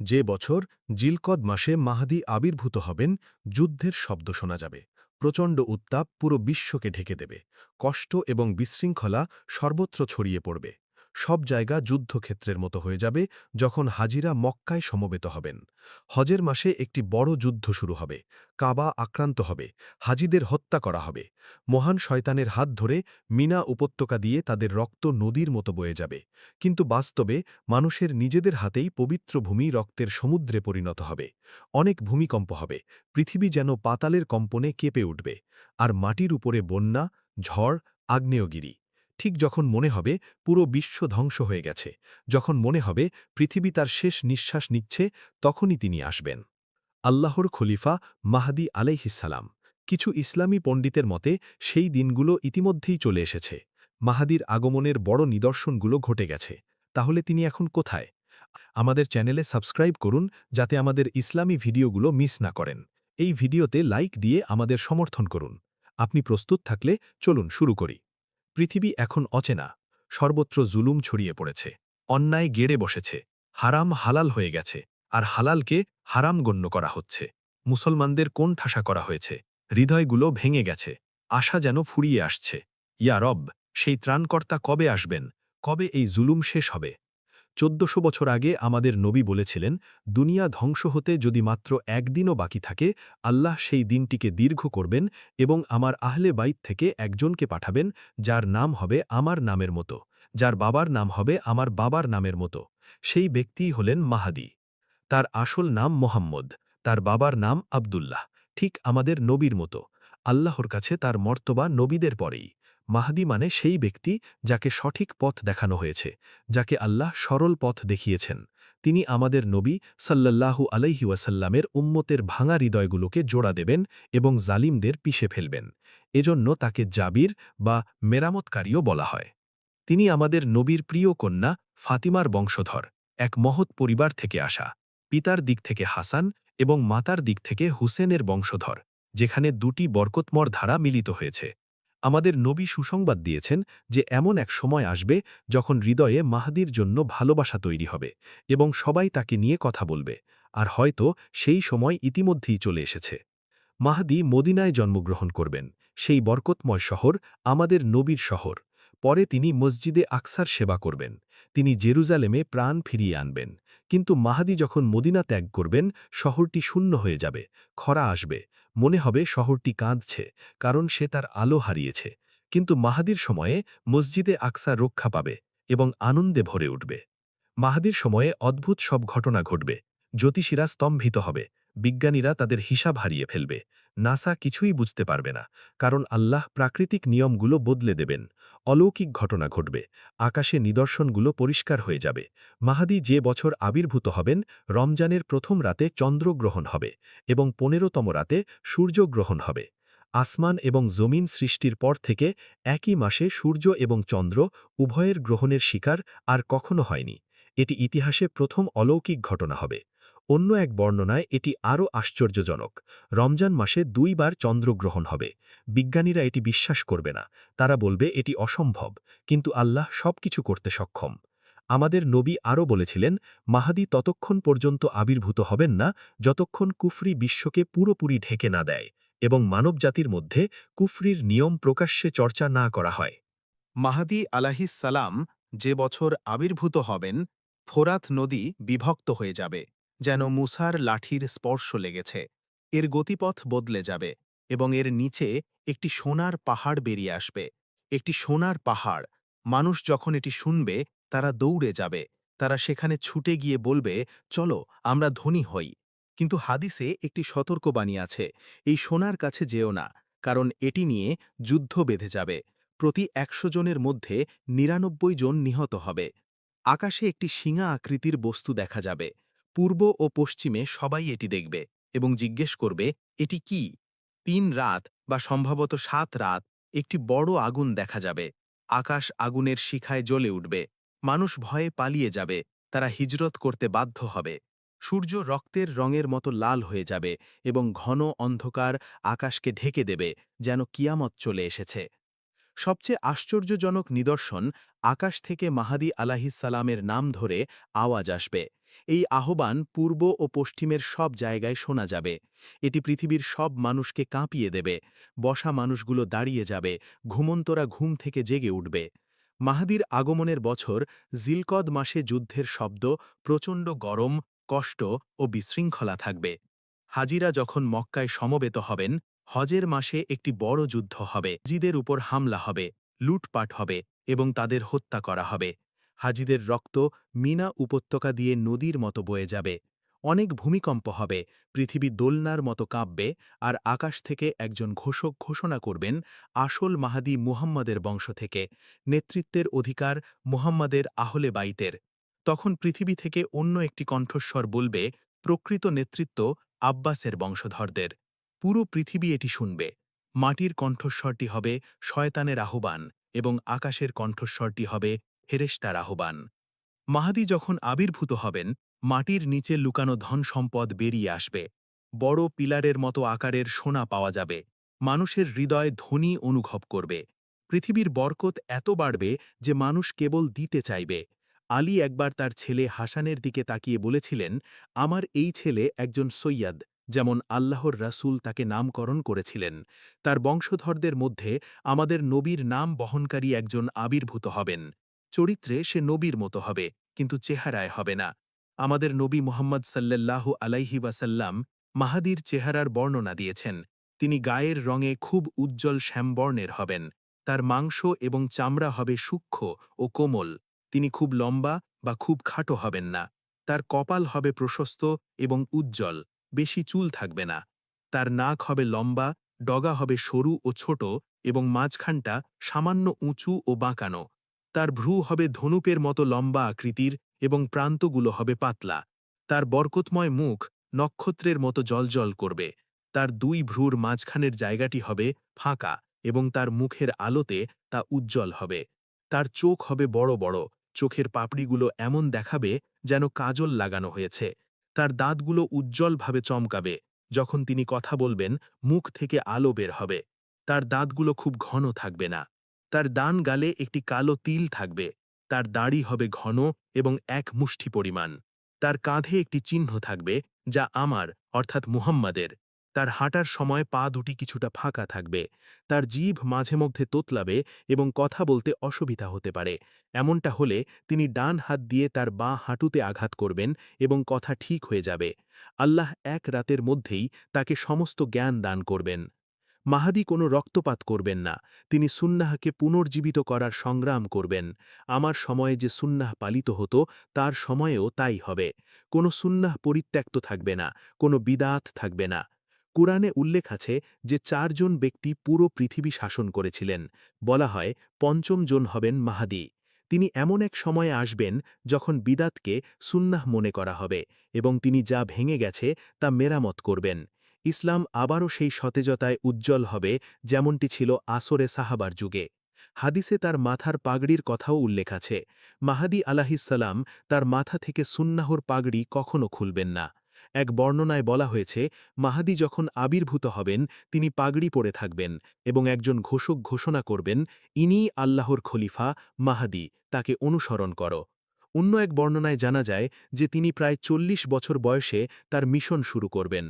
যে বছর জিলকদ মাসে মাহাদি আবির্ভূত হবেন, যুদ্ধের শব্দ শোনা যাবে। প্রচণ্ড উত্তাপ পুরো বিশ্বকে ঢেকে দেবে। কষ্ট এবং বিশৃঙ্খলা সর্বত্র ছড়িয়ে পড়বে। সব জায়গা যুদ্ধক্ষেত্রের মতো হয়ে যাবে যখন হাজিরা মক্কায় সমবেত হবেন। হজের মাসে একটি বড় যুদ্ধ শুরু হবে, কাবা আক্রান্ত হবে, হাজিদের হত্যা করা হবে। মহান শয়তানের হাত ধরে মিনা উপত্যকা দিয়ে তাদের রক্ত নদীর মতো বয়ে যাবে। কিন্তু বাস্তবে মানুষের নিজেদের হাতেই পবিত্র ভূমি রক্তের সমুদ্রে পরিণত হবে। অনেক ভূমিকম্প হবে, পৃথিবী যেন পাতালের কম্পনে কেঁপে উঠবে। আর মাটির উপরে বন্যা, ঝড়, আগ্নেয়গিরি ঠিক যখন মনে হবে, পুরো বিশ্ব ধ্বংস হয়ে গেছে। যখন মনে হবে, পৃথিবী তার শেষ নিঃশ্বাস নিচ্ছে, তখনই তিনি আসবেন। আল্লাহর খলিফা মাহাদি আলাইহিসালাম কিছু ইসলামী পণ্ডিতের মতে, সেই দিনগুলো ইতিমধ্যেই চলে এসেছে। মাহাদির আগমনের বড় নিদর্শনগুলো ঘটে গেছে। তাহলে তিনি এখন কোথায়? আমাদের চ্যানেলে সাবস্ক্রাইব করুন, যাতে আমাদের ইসলামী ভিডিওগুলো মিস না করেন। এই ভিডিওতে লাইক দিয়ে আমাদের সমর্থন করুন। আপনি প্রস্তুত থাকলে চলুন শুরু করি। পৃথিবী এখন অচেনা, সর্বত্র জুলুম ছড়িয়ে পড়েছে, অন্যায় গেড়ে বসেছে, হারাম হালাল হয়ে গেছে, আর হালালকে হারাম গণ্য করা হচ্ছে। মুসলমানদের কোন ঠাসা করা হয়েছে? হৃদয়গুলো ভেঙে গেছে, আশা যেন ফুরিয়ে আসছে। ইয়া রব, সেই ত্রাণকর্তা কবে আসবেন? কবে এই জুলুম শেষ হবে? চোদ্দশো বছর আগে আমাদের নবী বলেছিলেন, দুনিয়া ধ্বংস হতে যদি মাত্র একদিনও বাকি থাকে, আল্লাহ সেই দিনটিকে দীর্ঘ করবেন এবং আমার আহলে বাইত থেকে একজনকে পাঠাবেন, যার নাম হবে আমার নামের মতো, যার বাবার নাম হবে আমার বাবার নামের মতো। সেই ব্যক্তিই হলেন মাহাদি। তার আসল নাম মোহাম্মদ, তার বাবার নাম আবদুল্লাহ, ঠিক আমাদের নবীর মতো। আল্লাহর কাছে তার মর্তবা নবীদের পরেই। মাহাদি মানে সেই ব্যক্তি যাকে সঠিক পথ দেখানো হয়েছে, যাকে আল্লাহ সরল পথ দেখিয়েছেন। তিনি আমাদের নবী সাল্লাল্লাহু আলাইহি ওয়াসাল্লামের উম্মতের ভাঙা হৃদয়গুলোকে জোড়া দেবেন এবং জালিমদের পিষে ফেলবেন। এজন্য তাকে জাবির বা মেরামতকারীও বলা হয়। তিনি আমাদের নবীর প্রিয় কন্যা ফাতিমার বংশধর, এক মহৎ পরিবার থেকে আসা, পিতার দিক থেকে হাসান এবং মাতার দিক থেকে হুসেনের বংশধর, যেখানে দুটি বরকতমর ধারা মিলিত হয়েছে। আমাদের নবী সুসংবাদ দিয়েছেন যে এমন এক সময় আসবে যখন হৃদয়ে মাহাদির জন্য ভালোবাসা তৈরি হবে এবং সবাই তাকে নিয়ে কথা বলবে, আর হয়তো সেই সময় ইতিমধ্যেই চলে এসেছে। মাহাদি মদিনায় জন্মগ্রহণ করবেন, সেই বরকতময় শহর আমাদের নবীর শহর। পরে তিনি মসজিদে আকসার সেবা করবেন। তিনি জেরুজালেমে প্রাণ ফিরিয়ে আনবেন। কিন্তু মাহাদি যখন মদিনা ত্যাগ করবেন, শহরটি শূন্য হয়ে যাবে, খরা আসবে। মনে হবে শহরটি কাঁদছে, কারণ সে তার আলো হারিয়েছে। কিন্তু মাহাদির সময়ে মসজিদে আকসা রক্ষা পাবে এবং আনন্দে ভরে উঠবে। মাহাদির সময়ে অদ্ভুত সব ঘটনা ঘটবে। জ্যোতিষীরা স্তম্ভিত হবে। বিজ্ঞানীরা তাদের হিসাব হারিয়ে ফেলবে। নাসা কিছুই বুঝতে পারবে না, কারণ আল্লাহ প্রাকৃতিক নিয়মগুলো বদলে দেবেন। অলৌকিক ঘটনা ঘটবে, আকাশে নিদর্শনগুলো পরিষ্কার হয়ে যাবে। মাহাদি যে বছর আবির্ভূত হবেন, রমজানের প্রথম রাতে চন্দ্রগ্রহণ হবে এবং পনেরোতম রাতে সূর্যগ্রহণ হবে। আসমান এবং জমিন সৃষ্টির পর থেকে একই মাসে সূর্য এবং চন্দ্র উভয়ের গ্রহণের শিকার আর কখনো হয়নি। এটি ইতিহাসে প্রথম অলৌকিক ঘটনা হবে। অন্য এক বর্ণনায় এটি আরও আশ্চর্যজনক। রমজান মাসে দুইবার চন্দ্রগ্রহণ হবে। বিজ্ঞানীরা এটি বিশ্বাস করবে না। তারা বলবে এটি অসম্ভব, কিন্তু আল্লাহ সব কিছু করতে সক্ষম। আমাদের নবী আরও বলেছিলেন, মাহাদি ততক্ষণ পর্যন্ত আবির্ভূত হবেন না যতক্ষণ কুফরি বিশ্বকে পুরোপুরি ঢেকে না দেয় এবং মানবজাতির মধ্যে কুফরির নিয়ম প্রকাশ্যে চর্চা না করা হয়। মাহাদি আলাহিস সালাম যে বছর আবির্ভূত হবেন, ফোরাত নদী বিভক্ত হয়ে যাবে। যেন মুসার লাঠির স্পর্শ লেগেছে। এর গতিপথ বদলে যাবে এবং এর নিচে একটি সোনার পাহাড় বেরিয়ে আসবে। একটি সোনার পাহাড়। মানুষ যখন এটি শুনবে, তারা দৌড়ে যাবে। তারা সেখানে ছুটে গিয়ে বলবে, চলো, আমরা ধনী হই। কিন্তু হাদিসে একটি সতর্কবাণী আছে, এই সোনার কাছে যেও না, কারণ এটি নিয়ে যুদ্ধ বেঁধে যাবে। প্রতি একশো জনের মধ্যে নিরানব্বই জন নিহত হবে। আকাশে একটি শিঙা আকৃতির বস্তু দেখা যাবে। পূর্ব ও পশ্চিমে সবাই এটি দেখবে এবং জিজ্ঞেস করবে, এটি কি? তিন রাত বা সম্ভবত সাত রাত একটি বড় আগুন দেখা যাবে। আকাশ আগুনের শিখায় জ্বলে উঠবে। মানুষ ভয়ে পালিয়ে যাবে। তারা হিজরত করতে বাধ্য হবে। সূর্য রক্তের রঙের মতো লাল হয়ে যাবে এবং ঘন অন্ধকার আকাশকে ঢেকে দেবে যেন কিয়ামত চলে এসেছে। সবচেয়ে আশ্চর্যজনক নিদর্শন আকাশ থেকে মাহাদি আলাহিসাল্লামের নাম ধরে আওয়াজ আসবে। এই আহ্বান পূর্ব ও পশ্চিমের সব জায়গায় শোনা যাবে। এটি পৃথিবীর সব মানুষকে কাঁপিয়ে দেবে। বসা মানুষগুলো দাঁড়িয়ে যাবে। ঘুমন্তরা ঘুম থেকে জেগে উঠবে। মাহাদির আগমনের বছর জিলকদ মাসে যুদ্ধের শব্দ, প্রচণ্ড গরম, কষ্ট ও বিশৃঙ্খলা থাকবে। হাজিরা যখন মক্কায় সমবেত হবেন হজের মাসে একটি বড় যুদ্ধ হবে, জিদের উপর হামলা হবে, লুটপাট হবে এবং তাদের হত্যা করা হবে। হাজিদের রক্ত মিনা উপত্যকা দিয়ে নদীর মতো বয়ে যাবে। অনেক ভূমিকম্প হবে, পৃথিবী দোলনার মতো কাঁপবে আর আকাশ থেকে একজন ঘোষক ঘোষণা করবেন, আসল মাহাদি মুহাম্মাদের বংশ থেকে। নেতৃত্বের অধিকার মুহাম্মাদের আহলে বাইতের। তখন পৃথিবী থেকে অন্য একটি কণ্ঠস্বর বলবে, প্রকৃত নেতৃত্ব আব্বাসের বংশধরদের। পুরো পৃথিবী এটি শুনবে। মাটির কণ্ঠস্বরটি হবে শয়তানের আহ্বান এবং আকাশের কণ্ঠস্বরটি হবে ফেরেস্টার আহ্বান। মাহাদি যখন আবির্ভূত হবেন, মাটির নিচে লুকানো ধন সম্পদ বেরিয়ে আসবে। বড় পিলারের মতো আকারের সোনা পাওয়া যাবে। মানুষের হৃদয় ধনী অনুভব করবে। পৃথিবীর বরকত এত বাড়বে যে মানুষ কেবল দিতে চাইবে। আলী একবার তার ছেলে হাসানের দিকে তাকিয়ে বলেছিলেন, আমার এই ছেলে একজন সৈয়াদ। যেমন আল্লাহর রাসূল তাকে নামকরণ করেছিলেন, তার বংশধরদের মধ্যে আমাদের নবীর নাম বহনকারী একজন আবির্ভূত হবেন। চরিত্রে সে নবীর মতো হবে, কিন্তু চেহারায় হবে না। আমাদের নবী মোহাম্মদ সাল্লাল্লাহু আলাইহি ওয়াসাল্লাম মাহাদির চেহারার বর্ণনা দিয়েছেন, তিনি গায়ের রঙে খুব উজ্জ্বল শ্যামবর্ণের হবেন, তার মাংস এবং চামড়া হবে সূক্ষ্ম ও কোমল, তিনি খুব লম্বা বা খুব খাটো হবেন না, তার কপাল হবে প্রশস্ত এবং উজ্জ্বল। বেশি চুল থাকবে না। তার নাক হবে লম্বা, ডগা হবে সরু ও ছোট এবং মাঝখানটা সামান্য উঁচু ও বাঁকানো। তার ভ্রু হবে ধনুপের মতো লম্বা আকৃতির এবং প্রান্তগুলো হবে পাতলা। তার বরকতময় মুখ নক্ষত্রের মতো জলজল করবে। তার দুই ভ্রুর মাঝখানের জায়গাটি হবে ফাঁকা এবং তার মুখের আলোতে তা উজ্জ্বল হবে। তার চোখ হবে বড় বড়। চোখের পাপড়িগুলো এমন দেখাবে যেন কাজল লাগানো হয়েছে। তার দাঁতগুলো উজ্জ্বলভাবে চমকাবে, যখন তিনি কথা বলবেন, মুখ থেকে আলো বের হবে। তার দাঁতগুলো খুব ঘন থাকবে না। তার দান গালে একটি কালো তিল থাকবে। তার দাড়ি হবে ঘন এবং এক মুষ্টি পরিমাণ। তার কাঁধে একটি চিহ্ন থাকবে, যা আমার, অর্থাৎ মুহাম্মাদের। তার হাঁটার সময় পা দুটি কিছুটা ফাঁকা থাকবে। তার জিভ মাঝে মধ্যে তোতলাবে এবং কথা বলতে অসুবিধা হতে পারে। এমনটা হলে তিনি ডান হাত দিয়ে তার বাঁ হাঁটুতে আঘাত করবেন এবং কথা ঠিক হয়ে যাবে। আল্লাহ এক রাতের মধ্যেই তাকে সমস্ত জ্ঞান দান করবেন। মাহাদি কোনো রক্তপাত করবেন না। তিনি সুন্নাহকে পুনর্জীবিত করার সংগ্রাম করবেন। আমার সময়ে যে সুন্নাহ পালিত হতো, তার সময়েও তাই হবে। কোনো সুন্নাহ পরিত্যক্ত থাকবে না, কোনো বিদাত থাকবে না। কুরআনে উল্লেখ আছে যে চারজন ব্যক্তি পুরো পৃথিবী শাসন করেছিলেন। বলা হয়, পঞ্চম জন হবেন মাহাদি। তিনি এমন এক সময়ে আসবেন যখন বিদাতকে সুন্নাহ মনে করা হবে এবং তিনি যা ভেঙে গেছে তা মেরামত করবেন। ইসলাম আবারও সেই সতেজতায় উজ্জ্বল হবে যেমনটি ছিল আসরে সাহাবার যুগে। হাদিসে তার মাথার পাগড়ির কথাও উল্লেখ আছে। মাহাদি আলাহিসাল্লাম তার মাথা থেকে সুন্নাহর পাগড়ি কখনো খুলবেন না। এক বর্ণনায় বলা হয়েছে, মাহাদি যখন আবির্ভূত হবেন, তিনি পাগড়ি পরে থাকবেন এবং একজন ঘোষক ঘোষণা করবেন ইনি আল্লাহর খলিফা, মাহাদি, তাকে অনুসরণ করো। অন্য এক বর্ণনায় জানা যায় যে তিনি প্রায় চল্লিশ বছর বয়সে তার মিশন শুরু করবেন।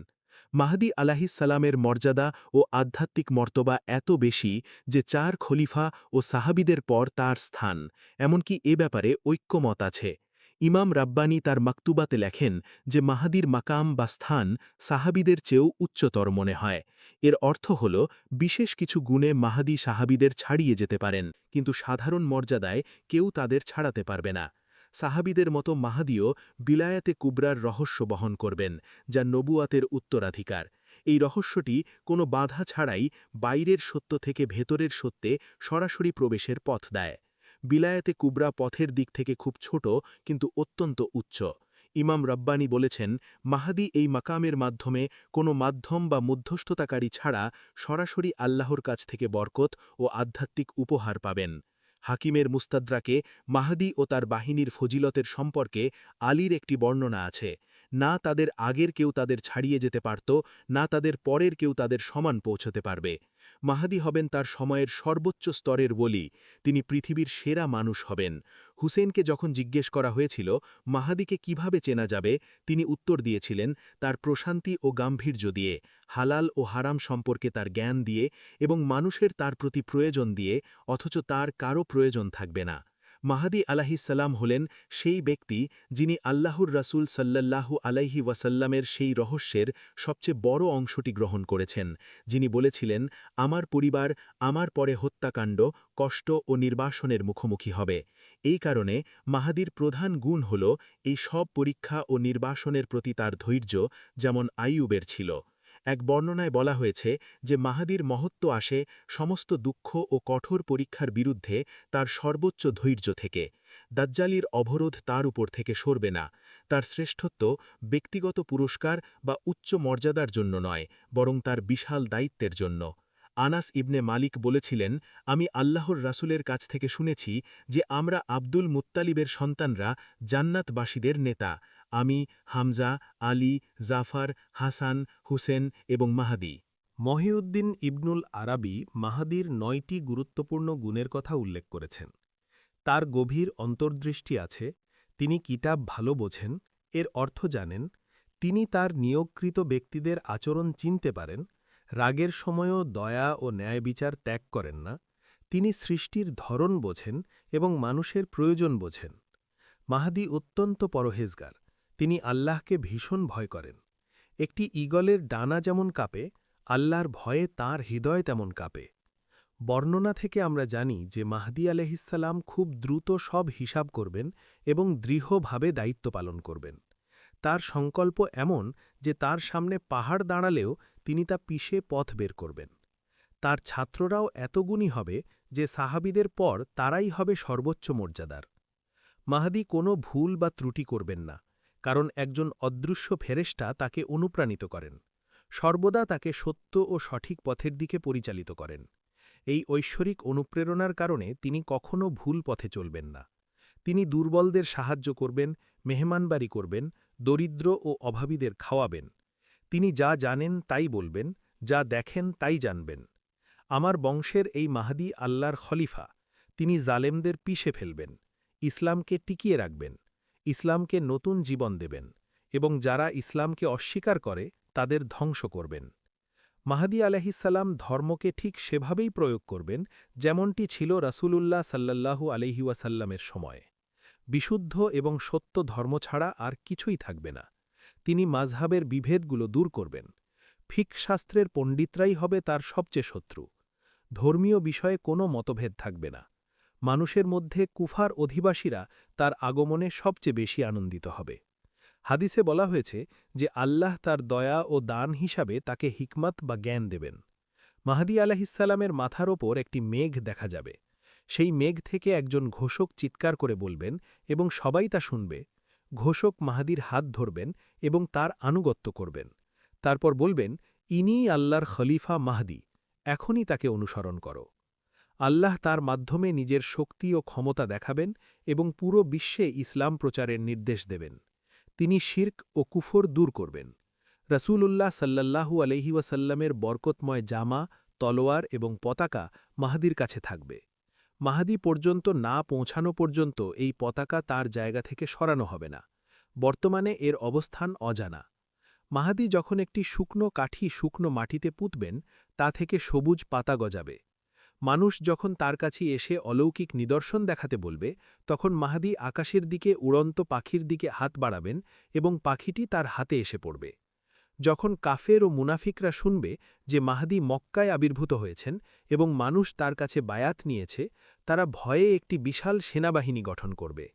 মাহাদি আলাহিসাল্লামের মর্যাদা ও আধ্যাত্মিক মর্তবা এত বেশি যে চার খলিফা ও সাহাবিদের পর তার স্থান, এমনকি এ ব্যাপারে ঐক্যমত আছে। ইমাম রাব্বানি তার মাকতুবাতে লেখেন যে মাহাদির মাকাম বা স্থান সাহাবিদের চেয়েও উচ্চতর মনে হয়। এর অর্থ হল, বিশেষ কিছু গুণে মাহাদি সাহাবিদের ছাড়িয়ে যেতে পারেন, কিন্তু সাধারণ মর্যাদায় কেউ তাদের ছাড়াতে পারবে না। সাহাবিদের মতো মাহাদিও বিলায়াতে কুবরার রহস্য বহন করবেন, যা নবুয়াতের উত্তরাধিকার। এই রহস্যটি কোনো বাধা ছাড়াই বাইরের সত্য থেকে ভেতরের সত্যে সরাসরি প্রবেশের পথ দেয়। বিলায়াতে কুবরা পথের দিক থেকে খুব ছোট, কিন্তু অত্যন্ত উচ্চ। ইমাম রব্বানি বলেছেন, মাহাদি এই মাকামের মাধ্যমে কোনো মাধ্যম বা মধ্যস্থতাকারী ছাড়া সরাসরি আল্লাহর কাছ থেকে বরকত ও আধ্যাত্মিক উপহার পাবেন। হাকিমের মুস্তাদ্রাকে মাহাদি ও তার বাহিনীর ফজিলতের সম্পর্কে আলীর একটি বর্ণনা আছে। না তাদের আগের কেউ তাদের ছাড়িয়ে যেতে পারত, না তাদের পরের কেউ তাদের সমান পৌঁছতে পারবে। মাহাদি হবেন তার সময়ের সর্বোচ্চ স্তরের বলি তিনি পৃথিবীর সেরা মানুষ হবেন। হুসেনকে যখন জিজ্ঞেস করা হয়েছিল, মাহাদিকে কীভাবে চেনা যাবে, তিনি উত্তর দিয়েছিলেন, তার প্রশান্তি ও গাম্ভীর্য দিয়ে, হালাল ও হারাম সম্পর্কে তার জ্ঞান দিয়ে এবং মানুষের তার প্রতি প্রয়োজন দিয়ে, অথচ তার কারও প্রয়োজন থাকবে না। মাহাদি আলাহিসাল্লাম হলেন সেই ব্যক্তি যিনি আল্লাহর রাসূল সাল্লাল্লাহু আলাইহি ওয়াসাল্লামের সেই রহস্যের সবচেয়ে বড় অংশটি গ্রহণ করেছেন, যিনি বলেছিলেন, আমার পরিবার আমার পরে হত্যাকাণ্ড, কষ্ট ও নির্বাসনের মুখোমুখি হবে। এই কারণে মাহাদির প্রধান গুণ হল এই সব পরীক্ষা ও নির্বাসনের প্রতি তার ধৈর্য, যেমন আইয়ুবের ছিল। এক বর্ণনায় বলা হয়েছে যে মাহাদির মহত্ব আসে সমস্ত দুঃখ ও কঠোর পরীক্ষার বিরুদ্ধে তার সর্বোচ্চ ধৈর্য থেকে। দাজ্জালির অবরোধ তার উপর থেকে সরবে না। তার শ্রেষ্ঠত্ব ব্যক্তিগত পুরস্কার বা উচ্চ মর্যাদার জন্য নয়, বরং তার বিশাল দায়িত্বের জন্য। আনাস ইবনে মালিক বলেছিলেন, আমি আল্লাহর রাসূলের কাছ থেকে শুনেছি যে আমরা আব্দুল মুত্তালিবের সন্তানরা জান্নাতবাসীদের নেতা। আমি, হামজা, আলী, জাফার, হাসান, হুসেন এবং মাহাদি। মহিউদ্দিন ইবনুল আরাবি মাহাদির নয়টি গুরুত্বপূর্ণ গুণের কথা উল্লেখ করেছেন। তার গভীর অন্তর্দৃষ্টি আছে, তিনি কিতাব ভালো বোঝেন, এর অর্থ জানেন, তিনি তার নিয়োগকৃত ব্যক্তিদের আচরণ চিনতে পারেন, রাগের সময়ও দয়া ও ন্যায় বিচার ত্যাগ করেন না, তিনি সৃষ্টির ধরন বোঝেন এবং মানুষের প্রয়োজন বোঝেন। মাহাদি অত্যন্ত পরহেজগার তিনি আল্লাহকে ভীষণ ভয় করেন। একটি ঈগলের ডানা যেমন কাঁপে, আল্লাহর ভয়ে তার হৃদয় তেমন কাঁপে। বর্ণনা থেকে আমরা জানি যে মাহদি আলহিসাল্লাম খুব দ্রুত সব হিসাব করবেন এবং দৃঢ়ভাবে দায়িত্ব পালন করবেন। তার সংকল্প এমন যে তার সামনে পাহাড় দাঁড়ালেও তিনি তা পিষে পথ বের করবেন। তার ছাত্ররাও এত গুণী হবে যে সাহাবিদের পর তারাই হবে সর্বোচ্চ মর্যাদার। মাহাদি কোনো ভুল বা ত্রুটি করবেন না। কারণ একজন অদৃশ্য ফেরেস্টা তাকে অনুপ্রাণিত করেন। সর্বদা তাকে সত্য ও সঠিক পথের দিকে পরিচালিত করেন। এই ঐশ্বরিক অনুপ্রেরণার কারণে তিনি কখনও ভুল পথে চলবেন না। তিনি দুর্বলদের সাহায্য করবেন, মেহমানবাড়ি করবেন, দরিদ্র ও অভাবীদের খাওয়াবেন। তিনি যা জানেন তাই বলবেন, যা দেখেন তাই জানবেন। আমার বংশের এই মাহাদি আল্লাহর খলিফা, তিনি জালেমদের পিষে ফেলবেন, ইসলামকে টিকিয়ে রাখবেন। ইসলামকে নতুন জীবন দেবেন এবং যারা ইসলামকে অস্বীকার করে, তাদের ধ্বংস করবেন। মাহাদি আলহিসাল্লাম ধর্মকে ঠিক সেভাবেই প্রয়োগ করবেন, যেমনটি ছিল রাসূলুল্লাহ সাল্লাল্লাহু আলহিউসাল্লামের সময়। বিশুদ্ধ এবং সত্য ধর্ম ছাড়া আর কিছুই থাকবে না। তিনি মাঝহাবের বিভেদগুলো দূর করবেন। ফিক শাস্ত্রের পণ্ডিতরাই হবে তার সবচেয়ে শত্রু। ধর্মীয় বিষয়ে কোনো মতভেদ থাকবে না। মানুষের মধ্যে কুফার অধিবাসীরা তার আগমনে সবচেয়ে বেশি আনন্দিত হবে। হাদিসে বলা হয়েছে যে, আল্লাহ তার দয়া ও দান হিসাবে তাকে হিকমত বা জ্ঞান দেবেন। মাহাদি আলাহিসাল্লামের মাথার ওপর একটি মেঘ দেখা যাবে। সেই মেঘ থেকে একজন ঘোষক চিৎকার করে বলবেন এবং সবাই তা শুনবে। ঘোষক মাহাদির হাত ধরবেন এবং তার আনুগত্য করবেন। তারপর বলবেন, ইনিই আল্লাহর খলিফা মাহদি, এখনই তাকে অনুসরণ করো। আল্লাহ তার মাধ্যমে নিজের শক্তি ও ক্ষমতা দেখাবেন এবং পুরো বিশ্বে ইসলাম প্রচারের নির্দেশ দেবেন। তিনি শির্ক ও কুফর দূর করবেন। রসুলুল্লাহ সাল্লাল্লাহু আলহি ওয়াসাল্লামের বরকতময় জামা, তলোয়ার এবং পতাকা মাহাদির কাছে থাকবে। মাহাদি পর্যন্ত না পৌঁছানো পর্যন্ত এই পতাকা তার জায়গা থেকে সরানো হবে না। বর্তমানে এর অবস্থান অজানা। মাহাদি যখন একটি শুকনো কাঠি শুকনো মাটিতে পুঁতবেন, তা থেকে সবুজ পাতা গজাবে। মানুষ যখন তার কাছে এসে অলৌকিক নিদর্শন দেখাতে বলবে, তখন মাহাদি আকাশের দিকে উড়ন্ত পাখির দিকে হাত বাড়াবেন এবং পাখিটি তার হাতে এসে পড়বে। যখন কাফের ও মুনাফিকরা শুনবে যে মাহাদি মক্কায় আবির্ভূত হয়েছেন এবং মানুষ তার কাছে বায়াত নিয়েছে, তারা ভয়ে একটি বিশাল সেনাবাহিনী গঠন করবে।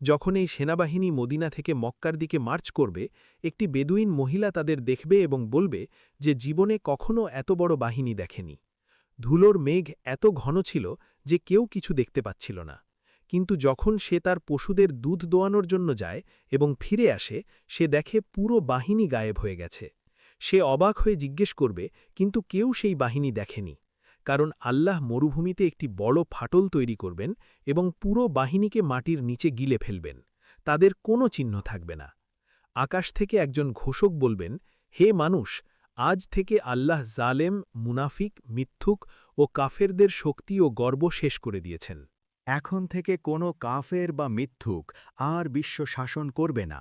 যখন এই সেনাবাহিনী মদিনা থেকে মক্কার দিকে মার্চ করবে, একটি বেদুইন মহিলা তাদের দেখবে এবং বলবে যে জীবনে কখনও এত বড় বাহিনী দেখেনি। ধুলোর মেঘ এত ঘন ছিল যে কেউ কিছু দেখতে পাচ্ছিল না। কিন্তু যখন সে তার পশুদের দুধ দোয়ানোর জন্য যায় এবং ফিরে আসে, সে দেখে পুরো বাহিনী গায়েব হয়ে গেছে। সে অবাক হয়ে জিজ্ঞেস করবে, কিন্তু কেউ সেই বাহিনী দেখেনি? কারণ আল্লাহ মরুভূমিতে একটি বড় ফাটল তৈরি করবেন এবং পুরো বাহিনীকে মাটির নিচে গিলে ফেলবেন। তাদের কোনো চিহ্ন থাকবে না। আকাশ থেকে একজন ঘোষক বলবেন, হে মানুষ আজ থেকে আল্লাহ জালেম, মুনাফিক, মিথ্যুক ও কাফেরদের শক্তি ও গর্ব শেষ করে দিয়েছেন। এখন থেকে কোনো কাফের বা মিথ্যুক আর বিশ্ব শাসন করবে না।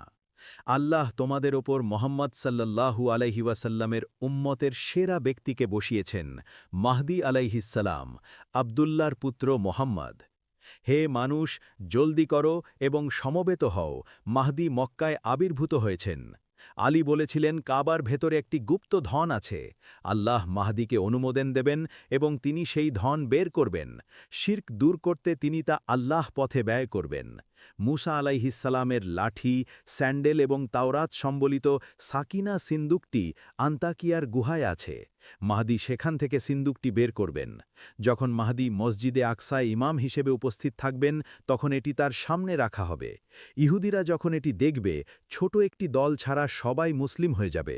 আল্লাহ তোমাদের ওপর মোহাম্মদ সাল্লাল্লাহু আলাইহি ওয়াসাল্লামের উম্মতের সেরা ব্যক্তিকে বসিয়েছেন, মাহদি আলাইহিসাল্লাম আবদুল্লার পুত্র মোহাম্মদ। হে মানুষ, জলদি করো এবং সমবেত হও, মাহদি মক্কায় আবির্ভূত হয়েছেন। আলী বলেছিলেন, কাবার ভেতরে একটি গুপ্ত ধন আছে। আল্লাহ মাহাদিকে অনুমোদন দেবেন এবং তিনি সেই ধন বের করবেন। শির্ক দূর করতে তিনি তা আল্লাহ পথে ব্যয় করবেন। মুসা আলাইহিসালামের লাঠি, স্যান্ডেল এবং তাওরাত সম্বলিত সাকিনা সিন্দুকটি আন্তাকিয়ার গুহায় আছে। মাহদি সেখান থেকে সিন্দুকটি বের করবেন। যখন মাহাদি মসজিদে আকসায় ইমাম হিসেবে উপস্থিত থাকবেন, তখন এটি তার সামনে রাখা হবে। ইহুদিরা যখন এটি দেখবে, ছোট একটি দল ছাড়া সবাই মুসলিম হয়ে যাবে।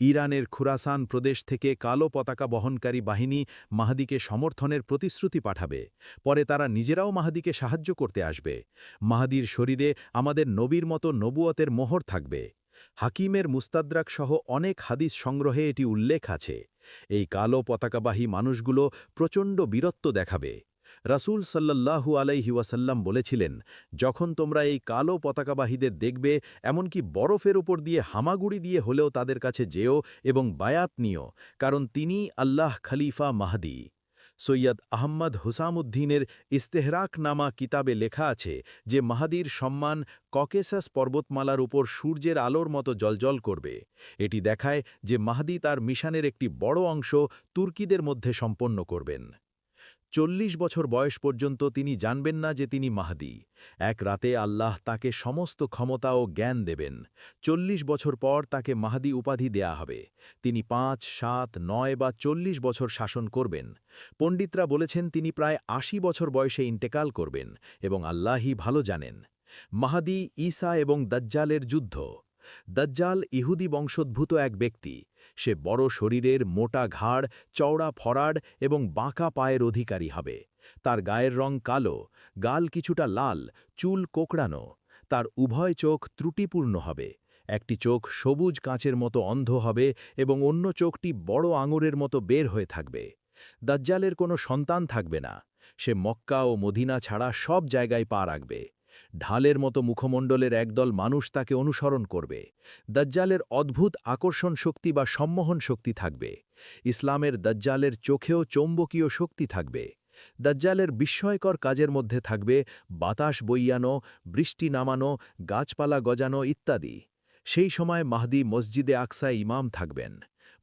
ইরানের খুরাসান প্রদেশ থেকে কালো পতাকা বহনকারী বাহিনী মাহাদিকে সমর্থনের প্রতিশ্রুতি পাঠাবে। পরে তারা নিজেরাও মাহাদিকে সাহায্য করতে আসবে। মাহাদির শরীরে আমাদের নবীর মতো নবুয়তের মোহর থাকবে। হাকিমের মুস্তাদ্রাক সহ অনেক হাদিস সংগ্রহে এটি উল্লেখ আছে। এই কালো পতাকাবাহী মানুষগুলো প্রচণ্ড বীরত্ব দেখাবে। রাসুল সাল্লাহু আলাইহি ওয়াসাল্লাম বলেছিলেন, যখন তোমরা এই কালো পতাকাবাহীদের দেখবে, এমনকি বরফের উপর দিয়ে হামাগুড়ি দিয়ে হলেও তাদের কাছে যেও এবং বায়াত নিও, কারণ তিনি আল্লাহ খলিফা মাহদি। সৈয়দ আহম্মদ হুসামুদ্দিনের ইস্তেহরাক নামা কিতাবে লেখা আছে যে মাহাদির সম্মান ককেসাস পর্বতমালার উপর সূর্যের আলোর মতো জলজল করবে। এটি দেখায় যে মাহাদি তার মিশানের একটি বড় অংশ তুর্কিদের মধ্যে সম্পন্ন করবেন। চল্লিশ বছর বয়স পর্যন্ত তিনি জানবেন না যে তিনি মাহদি। এক রাতে আল্লাহ তাকে সমস্ত ক্ষমতা ও জ্ঞান দেবেন। চল্লিশ বছর পর তাকে মাহাদি উপাধি দেয়া হবে। তিনি পাঁচ, সাত, নয় বা চল্লিশ বছর শাসন করবেন। পণ্ডিতরা বলেছেন তিনি প্রায় আশি বছর বয়সে ইন্টেকাল করবেন এবং আল্লাহই ভালো জানেন। মাহাদি ঈসা এবং দাজ্জালের যুদ্ধ। দাজ্জাল ইহুদি বংশোদ্ভূত এক ব্যক্তি। সে বড় শরীরের মোটা ঘাড়, চওড়া ফরাড এবং বাঁকা পায়ের অধিকারী হবে। তার গায়ের রং কালো, গাল কিছুটা লাল, চুল কোকড়ানো। তার উভয় চোখ ত্রুটিপূর্ণ হবে। একটি চোখ সবুজ কাঁচের মতো অন্ধ হবে এবং অন্য চোখটি বড় আঙুরের মতো বের হয়ে থাকবে। দাজ্জালের কোনো সন্তান থাকবে না। সে মক্কা ও মদিনা ছাড়া সব জায়গায় পা রাখবে। ঢালের মতো মুখমণ্ডলের একদল মানুষ তাকে অনুসরণ করবে। দজ্জালের অদ্ভুত আকর্ষণ শক্তি বা সম্মোহন শক্তি থাকবে। ইসলামের দজ্জালের চোখেও চৌম্বকীয় শক্তি থাকবে। দজ্জালের বিস্ময়কর কাজের মধ্যে থাকবে বাতাস বইয়ানো, বৃষ্টি নামানো, গাছপালা গজানো ইত্যাদি। সেই সময় মাহদি মসজিদে আকসায় ইমাম থাকবেন।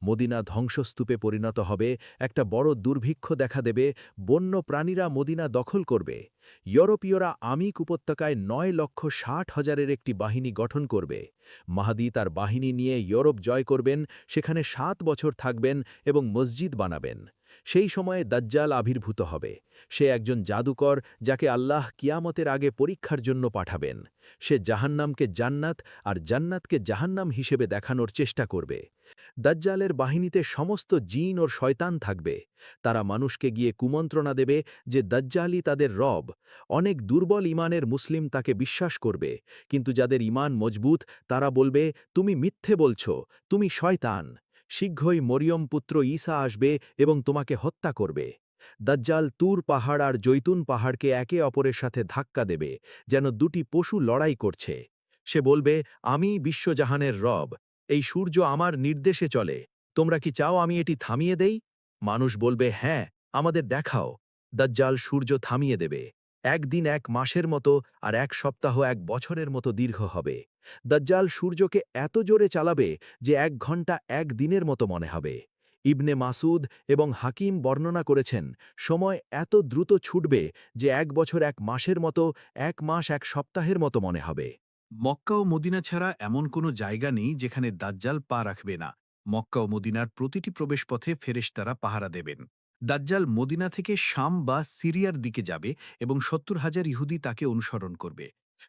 মদিনা ধ্বংসস্তূপে পরিণত হবে, একটা বড় দুর্ভিক্ষ দেখা দেবে বন্য প্রাণীরা মদিনা দখল করবে। ইউরোপীয়রা আমিক উপত্যকায় নয় লক্ষ ষাট হাজারের একটি বাহিনী গঠন করবে। মাহাদি তার বাহিনী নিয়ে ইউরোপ জয় করবেন, সেখানে সাত বছর থাকবেন এবং মসজিদ বানাবেন। সেই সময়ে দাজ্জাল আবির্ভূত হবে। সে একজন জাদুকর যাকে আল্লাহ কিয়ামতের আগে পরীক্ষার জন্য পাঠাবেন। সে জাহান্নামকে জান্নাত আর জান্নাতকে জাহান্নাম হিসেবে দেখানোর চেষ্টা করবে। দাজ্জালের বাহিনীতে সমস্ত জিন ওর শয়তান থাকবে। তারা মানুষকে গিয়ে কুমন্ত্রণা দেবে যে দাজ্জালই তাদের রব। অনেক দুর্বল ইমানের মুসলিম তাকে বিশ্বাস করবে। কিন্তু যাদের ইমান মজবুত, তারা বলবে, তুমি মিথ্যে বলছ, তুমি শয়তান। শীঘ্রই মরিয়ম পুত্র ঈসা আসবে এবং তোমাকে হত্যা করবে। দাজ্জাল তুর পাহাড় আর জৈতুন পাহাড়কে একে অপরের সাথে ধাক্কা দেবে, যেন দুটি পশু লড়াই করছে। সে বলবে, আমি বিশ্বজাহানের রব, এই সূর্য আমার নির্দেশে চলে, তোমরা কি চাও আমি এটি থামিয়ে দেই? মানুষ বলবে হ্যাঁ আমাদের দেখাও। দাজ্জাল সূর্য থামিয়ে দেবে। একদিন এক মাসের মতো আর এক সপ্তাহ এক বছরের মতো দীর্ঘ হবে। দাজ্জাল সূর্যকে এত জোরে চালাবে যে এক ঘণ্টা এক দিনের মতো মনে হবে। ইবনে মাসুদ এবং হাকিম বর্ণনা করেছেন, সময় এত দ্রুত ছুটবে যে এক বছর এক মাসের মতো, এক মাস এক সপ্তাহের মতো মনে হবে। মক্কা ও মদিনা ছাড়া এমন কোনো জায়গা নেই যেখানে দাজ্জাল পা রাখবে না। মক্কা ও মদিনার প্রতিটি প্রবেশপথে ফেরেশতারা পাহারা দেবেন। দাজ্জাল মদিনা থেকে শাম বা সিরিয়ার দিকে যাবে এবং সত্তর হাজার ইহুদি তাকে অনুসরণ করবে।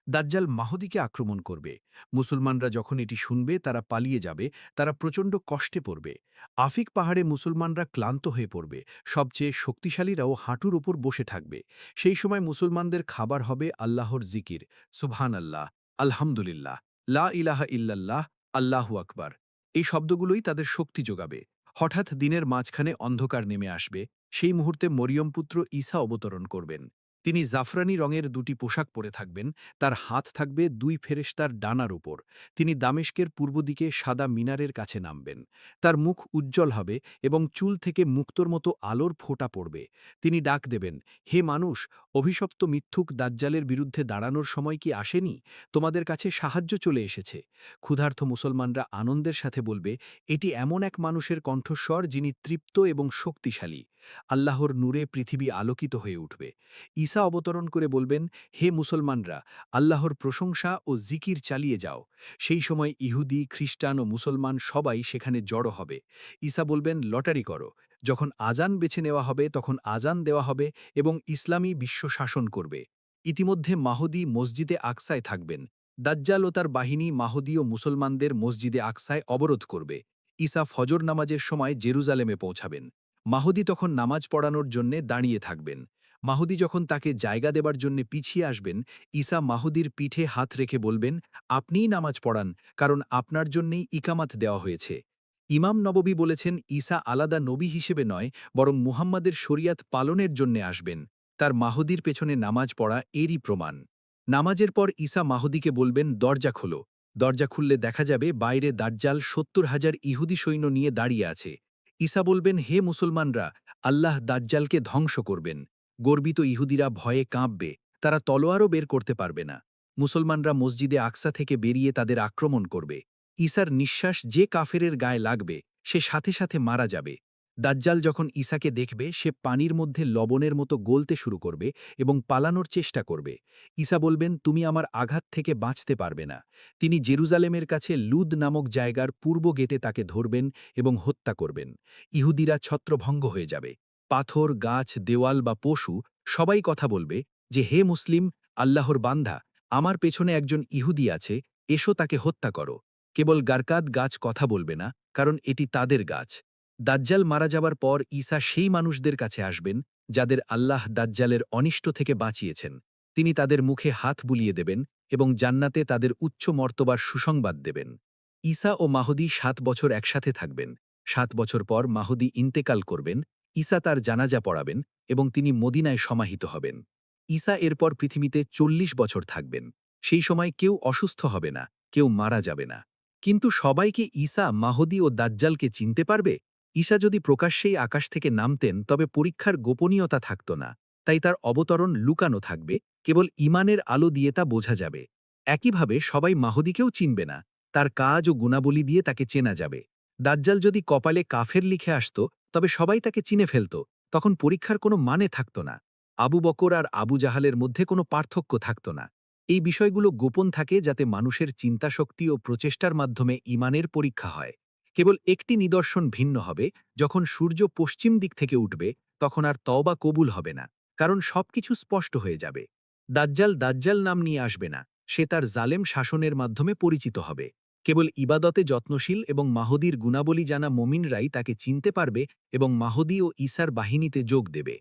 দাজ্জাল মাহদিকে আক্রমণ করবে। মুসলমানরা যখন এটি শুনবে, তারা পালিয়ে যাবে, তারা প্রচণ্ড কষ্টে পড়বে। আফিক পাহাড়ে মুসলমানরা ক্লান্ত হয়ে পড়বে। সবচেয়ে শক্তিশালীরাও হাঁটুর ওপর বসে থাকবে। সেই সময় মুসলমানদের খাবার হবে আল্লাহর জিকির। সুবহান আল্লাহ আলহামদুলিল্লাহ, লা ইলাহা ইল্লাল্লাহ, আল্লাহু আকবার। এই শব্দগুলোই তাদের শক্তি যোগাবে। হঠাৎ দিনের মাঝখানে অন্ধকার নেমে আসবে। সেই মুহূর্তে মরিয়ম পুত্র ঈসা অবতরণ করবেন। তিনি জাফরানি রঙের দুটি পোশাক পরে থাকবেন, তার হাত থাকবে দুই ফেরেশতার ডানার উপর। তিনি দামেস্কের পূর্ব দিকে সাদা মিনারের কাছে নামবেন। তার মুখ উজ্জ্বল হবে এবং চুল থেকে মুক্তোর মতো আলোর ফোঁটা পড়বে। তিনি ডাক দেবেন, হে মানুষ, অভিশপ্ত মিথ্যুক দাজ্জালের বিরুদ্ধে দাঁড়ানোর সময় কি আসেনি? তোমাদের কাছে সাহায্য চলে এসেছে। ক্ষুধার্থ মুসলমানরা আনন্দের সাথে বলবে, এটি এমন এক মানুষের কণ্ঠস্বর যিনি তৃপ্ত এবং শক্তিশালী। আল্লাহর নূরে পৃথিবী আলোকিত হয়ে উঠবে। অবতরণ করে বলবেন, হে মুসলমানরা, আল্লাহর প্রশংসা ও জিকির চালিয়ে যাও। সেই সময় ইহুদি, খ্রিস্টান ও মুসলমান সবাই সেখানে জড়ো হবে। ঈসা বলবেন, লটারি করো। যখন আজান বেছে নেওয়া হবে, তখন আজান দেওয়া হবে এবং ইসলামী বিশ্ব শাসন করবে। ইতিমধ্যে মাহদি মসজিদে আকসায় থাকবেন। দাজ্জাল ও তার বাহিনী মাহদি ও মুসলমানদের মসজিদে আকসায় অবরোধ করবে। ঈসা ফজর নামাজের সময় জেরুজালেমে পৌঁছাবেন। মাহদি তখন নামাজ পড়ানোর জন্যে দাঁড়িয়ে থাকবেন। মাহুদি যখন তাকে জায়গা দেবার জন্য পিছিয়ে আসবেন, ঈসা মাহুদির পিঠে হাত রেখে বলবেন, আপনিই নামাজ পড়ান, কারণ আপনার জন্যেই ইকামাত দেওয়া হয়েছে। ইমাম নববী বলেছেন, ঈসা আলাদা নবী হিসেবে নয়, বরং মুহাম্মাদের শরিয়াত পালনের জন্যে আসবেন। তার মাহুদির পেছনে নামাজ পড়া এরই প্রমাণ। নামাজের পর ঈসা মাহুদিকে বলবেন, দরজা খোলো। দরজা খুললে দেখা যাবে, বাইরে দাজ্জাল সত্তর হাজার ইহুদি সৈন্য নিয়ে দাঁড়িয়ে আছে। ঈসা বলবেন, হে মুসলমানরা, আল্লাহ দাজ্জালকে ধ্বংস করবেন। গর্বিত ইহুদিরা ভয়ে কাঁপবে, তারা তলোয়ারও বের করতে পারবে না। মুসলমানরা মসজিদে আকসা থেকে বেরিয়ে তাদের আক্রমণ করবে। ঈসার নিঃশ্বাস যে কাফেরের গায়ে লাগবে, সে সাথে সাথে মারা যাবে। দাজ্জাল যখন ঈসাকে দেখবে, সে পানির মধ্যে লবণের মতো গলতে শুরু করবে এবং পালানোর চেষ্টা করবে। ঈসা বলবেন, তুমি আমার আঘাত থেকে বাঁচতে পারবে না। তিনি জেরুজালেমের কাছে লুদ নামক জায়গার পূর্ব গেটে তাকে ধরবেন এবং হত্যা করবেন। ইহুদিরা ছত্রভঙ্গ হয়ে যাবে। পাথর, গাছ, দেওয়াল বা পশু সবাই কথা বলবে যে, হে মুসলিম, আল্লাহর বান্ধা আমার পেছনে একজন ইহুদি আছে, এসো তাকে হত্যা করো। কেবল গারকাদ গাছ কথা বলবে না, কারণ এটি তাদের গাছ। দাজ্জাল মারা যাবার পর ঈসা সেই মানুষদের কাছে আসবেন, যাদের আল্লাহ দাজ্জালের অনিষ্ট থেকে বাঁচিয়েছেন। তিনি তাদের মুখে হাত বুলিয়ে দেবেন এবং জান্নাতে তাদের উচ্চ মর্তবার সুসংবাদ দেবেন। ঈসা ও মাহদি সাত বছর একসাথে থাকবেন। সাত বছর পর মাহদি ইন্তেকাল করবেন ঈসা তার জানাজা পড়াবেন এবং তিনি মদিনায় সমাহিত হবেন। ঈসা এরপর পৃথিবীতে চল্লিশ বছর থাকবেন। সেই সময় কেউ অসুস্থ হবে না, কেউ মারা যাবে না। কিন্তু সবাইকে ঈসা, মাহদি ও দাজ্জালকে চিনতে পারবে? ঈসা যদি প্রকাশ্যেই আকাশ থেকে নামতেন, তবে পরীক্ষার গোপনীয়তা থাকত না। তাই তার অবতরণ লুকানো থাকবে, কেবল ইমানের আলো দিয়ে তা বোঝা যাবে। একইভাবে সবাই মাহদিকেও চিনবে না। তার কাজ ও গুণাবলী দিয়ে তাকে চেনা যাবে। দাজ্জাল যদি কপালে কাফের লিখে আসত, তবে সবাই তাকে চিনে ফেলত, তখন পরীক্ষার কোনো মানে থাকত না। আবু বকর আর আবু জাহালের মধ্যে কোনো পার্থক্য থাকত না। এই বিষয়গুলো গোপন থাকে যাতে মানুষের চিন্তাশক্তি ও প্রচেষ্টার মাধ্যমে ইমানের পরীক্ষা হয়। কেবল একটি নিদর্শন ভিন্ন হবে, যখন সূর্য পশ্চিম দিক থেকে উঠবে, তখন আর তওবা কবুল হবে না, কারণ সবকিছু স্পষ্ট হয়ে যাবে। দাজ্জাল দাজ্জাল নাম নিয়ে আসবে না, সে তার জালেম শাসনের মাধ্যমে পরিচিত হবে। কেবল ইবাদতে যত্নশীল এবং মাহদির গুণাবলী জানা মমিনরাই তাকে চিনতে পারবে এবং মাহদি ও ঈসার বাহিনীতে যোগ দেবে।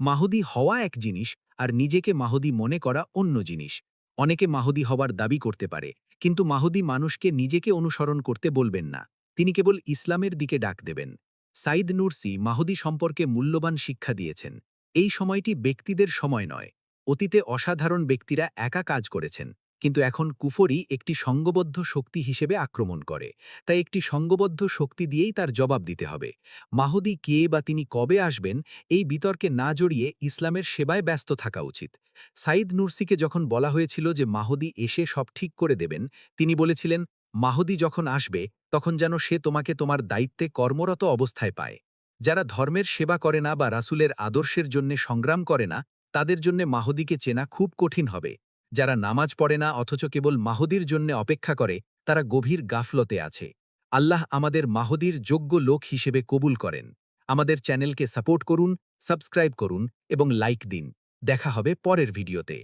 মাহদি হওয়া এক জিনিস আর নিজেকে মাহদি মনে করা অন্য জিনিস। অনেকে মাহদি হবার দাবি করতে পারে, কিন্তু মাহদি মানুষকে নিজেকে অনুসরণ করতে বলবেন না। তিনি কেবল ইসলামের দিকে ডাক দেবেন। সাইদ নুরসি মাহদি সম্পর্কে মূল্যবান শিক্ষা দিয়েছেন, এই সময়টি ব্যক্তিদের সময় নয়। অতীতে অসাধারণ ব্যক্তিরা একা কাজ করেছেন। কিন্তু এখন কুফরি একটি সঙ্গবদ্ধ শক্তি হিসেবে আক্রমণ করে। তাই একটি সঙ্গবদ্ধ শক্তি দিয়েই তার জবাব দিতে হবে। মাহুদি কে বা তিনি কবে আসবেন, এই বিতর্কে না জড়িয়ে ইসলামের সেবায় ব্যস্ত থাকা উচিত। সাইদ নুরসিকে যখন বলা হয়েছিল যে মাহদি এসে সব ঠিক করে দেবেন, তিনি বলেছিলেন, মাহদি যখন আসবে, তখন যেন সে তোমাকে তোমার দায়িত্বে কর্মরত অবস্থায় পায়। যারা ধর্মের সেবা করে না বা রাসুলের আদর্শের জন্য সংগ্রাম করে না, তাদের জন্য মাহুদিকে চেনা খুব কঠিন হবে। যারা নামাজ পড়ে না অথচ কেবল মাহদির জন্য অপেক্ষা করে, তারা গভীর গাফলতে আছে। আল্লাহ আমাদের মাহদির যোগ্য লোক হিসেবে কবুল করেন। আমাদের চ্যানেলকে সাপোর্ট করুন, সাবস্ক্রাইব করুন এবং লাইক দিন। দেখা হবে পরের ভিডিওতে।